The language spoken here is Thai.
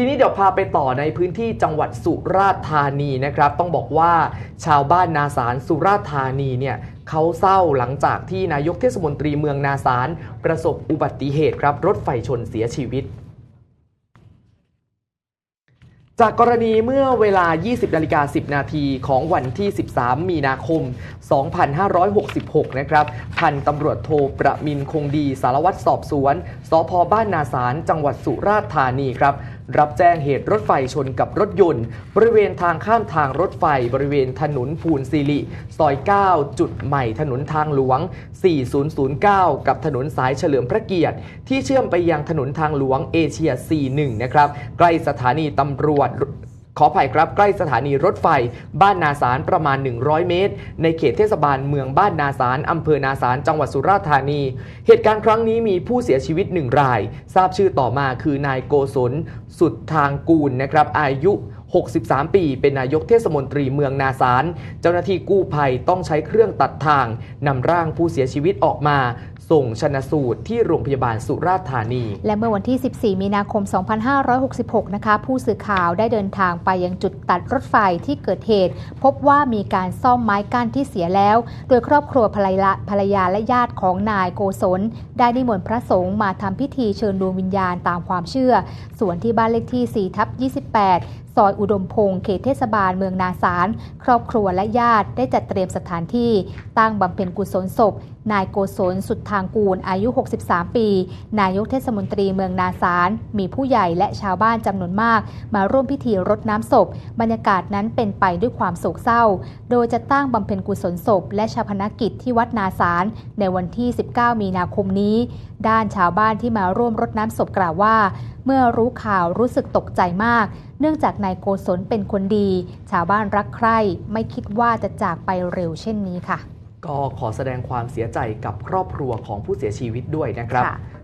ทีนี้เดี๋ยวพาไปต่อในพื้นที่จังหวัดสุราษฎร์ธานีนะครับ ต้องบอกว่าชาวบ้านนาสารสุราษฎร์ธานีเนี่ยเขาเศร้าหลังจากที่นายกเทศมนตรีเมืองนาสารประสบอุบัติเหตุครับ รถไฟชนเสียชีวิตจากกรณีเมื่อเวลา 20นาฬิกา10 นาทีของวันที่ 13 มีนาคม 2566 นะครับ พันตำรวจโทประมินคงดีสารวัตรสอบสวน สพบ้านนาสารจังหวัดสุราษฎร์ธานีครับ รับแจ้งเหตุรถไฟชนกับรถยนต์ บริเวณทางข้ามทางรถไฟ บริเวณถนนภูนสิริซอย 9 จุดใหม่ถนนทางหลวง 4009 กับถนนสายเฉลิมพระเกียรติ ที่เชื่อมไปยังถนนทางหลวงเอเชีย 41 นะครับ ใกล้สถานีตำรวจ ขออภัยครับใกล้สถานีรถไฟ บ้านนาสารประมาณ 100 เมตร ในเขตเทศบาลเมืองบ้านนาสารอำเภอนาสารจังหวัดสุราษฎร์ธานี เหตุการณ์ครั้งนี้มีผู้เสียชีวิตหนึ่งราย ทราบชื่อต่อมาคือนายโกศลสุดทางกูลนะครับอายุ 63 ปี เป็นนายกเทศมนตรีเมืองนาสาร เจ้าหน้าที่กู้ภัยต้องใช้เครื่องตัดทางนำร่างผู้เสียชีวิตออกมา ส่งชนะสูตรที่โรงพยาบาลสุราษฎร์ธานี และเมื่อวันที่ 14 มีนาคม 2566 นะคะ ผู้สื่อข่าวได้เดินทางไปยังจุดตัดรถไฟที่เกิดเหตุ พบว่ามีการซ่อมไม้กั้นที่เสียแล้ว โดยครอบครัวภรรยาภรรยาและญาติของนายโกศลได้นิมนต์พระสงฆ์มาทำพิธีเชิญดวงวิญญาณตามความเชื่อ ส่วนที่บ้านเลขที่ 4 ทับ 28 ซอยอุดมพงศ์เขตเทศบาลเมืองนาสาร ครอบครัวและญาติได้จัดเตรียมสถานที่ตั้งบำเพ็ญกุศลศพ นายโกศลสุดทางกูลอายุ 63 ปี นายกเทศมนตรีเมืองนาสารมีผู้ใหญ่และชาวบ้านจำนวนมาก มาร่วมพิธีรดน้ำศพ บรรยากาศนั้นเป็นไปด้วยความโศกเศร้า โดยจะตั้งบำเพ็ญกุศลศพ และชาพนกิจที่วัดนาสารในวันที่ 19 มีนาคมนี้ ด้านชาวบ้านที่มาร่วมรดน้ำศพกล่าวว่า เมื่อรู้ข่าวรู้สึกตกใจมาก เนื่องจากนายโกศลเป็นคนดี ชาวบ้านรักใคร่ไม่คิดว่าจะจากไปเร็วเช่นนี้ค่ะ ก็ขอแสดงความเสียใจกับครอบครัวของผู้เสียชีวิตด้วยนะครับ